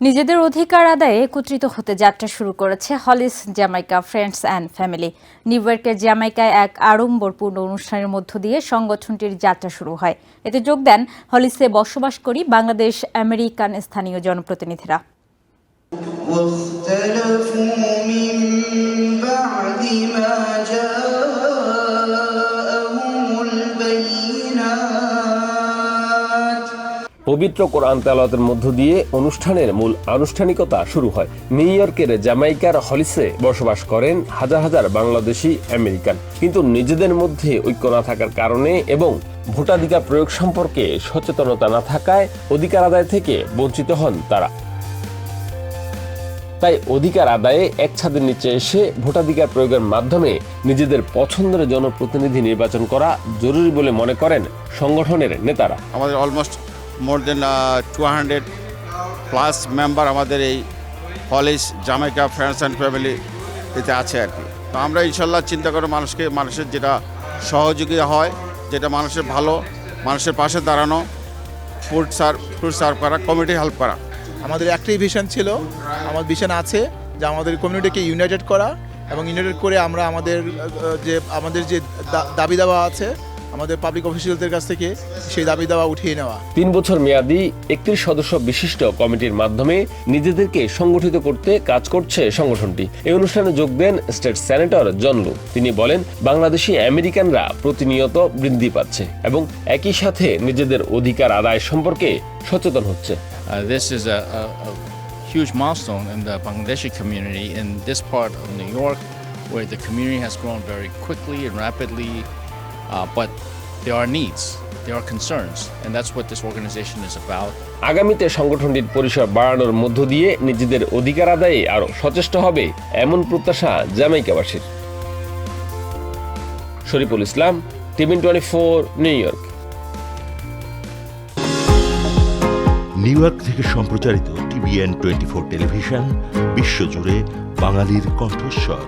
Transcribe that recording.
নিজেদের অধিকার আদায়ে একত্রিত হতে যাত্রা শুরু করেছে Hollis, Jamaica, friends and family. New ইয়র্কের জ্যামাইকায় এক আড়ম্বরপূর্ণ অনুষ্ঠানের মধ্য দিয়ে সংগঠনটির যাত্রা শুরু হয়। এতে যোগ দেন হলিসে বসবাস করি বাংলাদেশ আমেরিকান স্থানীয় জনপ্রতিনিধিরা। পবিত্র কোরআন তেলাওয়াতের মধ্য দিয়ে অনুষ্ঠানের মূল আনুষ্ঠানিকতা শুরু হয়। নিউ ইয়র্কের জামাইকার হলিসে বসবাস করেন হাজার হাজার বাংলাদেশি আমেরিকান। কিন্তু নিজেদের মধ্যে ঐক্য না থাকার কারণে এবং ভোটাধিকার প্রয়োগ সম্পর্কে সচেতনতা না থাকায় অধিকার আদায় থেকে বঞ্চিত হন তারা। তাই অধিকার আদায়ে এক ছাদের নিচে এসে ভোটাধিকার প্রয়োগের মাধ্যমে নিজেদের পছন্দের জনপ্রতিনিধি নির্বাচন করা জরুরি বলে মনে করেন সংগঠনের নেতারা। আমাদের almost more than two hundred plus member আমাদের এই Hollis Jamaica friends and family এতে আছে আর কি। তো আমরা ইনশাল্লাহ চিন্তা করে মানুষকে, মানুষের যেটা সহযোগী হয়, যেটা মানুষের ভালো, মানুষের পাশে দাঁড়ানো ফুড সার্ভ ফুড সার্ভ করা কমিটি হেল্প করা। আমাদের একটাই ভিশন ছিল, আমার ভিশন আছে যে আমাদের কমিউনিটিকে ইউনাইটেড করা এবং ইউনাইটেড করে আমরা আমাদের যে আমাদের যে দাবি দাওয়া আছে আমাদের পাবলিক অফিসিয়ালদের কাছ থেকে সেই দাবি দাওয়া উঠিয়ে নেওয়া। তিন বছর মেয়াদী একত্রিশ সদস্য বিশিষ্ট কমিটির মাধ্যমে নিজেদেরকে সংগঠিত করতে কাজ করছে সংগঠনটি। এই অনুষ্ঠানে যোগ দেন স্টেট সেনেটর জনলু তিনি বলেন বাংলাদেশি আমেরিকানরা প্রতিনিয়ত বৃদ্ধি পাচ্ছে এবং একই সাথে নিজেদের অধিকার আদায় সম্পর্কে সচেতন হচ্ছে। Uh, this is a, a, a huge milestone in the Bangladeshi community in this part of New York, where the community has grown very quickly and rapidly, but there are needs, there are concerns, and that's what this organization is about. আগামীতে সংগঠনটির পরিসর বাড়ানোর মধ্য দিয়ে নিজেদের অধিকার আদায়ে আরও সচেষ্ট হবে এমন প্রত্যাশা জামাইকাবাসীর। Shariful Islam TVN twenty four New York. New York থেকে সম্প্রচারিত টিভিএন টোয়েন্টি ফোর টেলিভিশন বিশ্বজুড়ে বাঙালির কণ্ঠস্বর।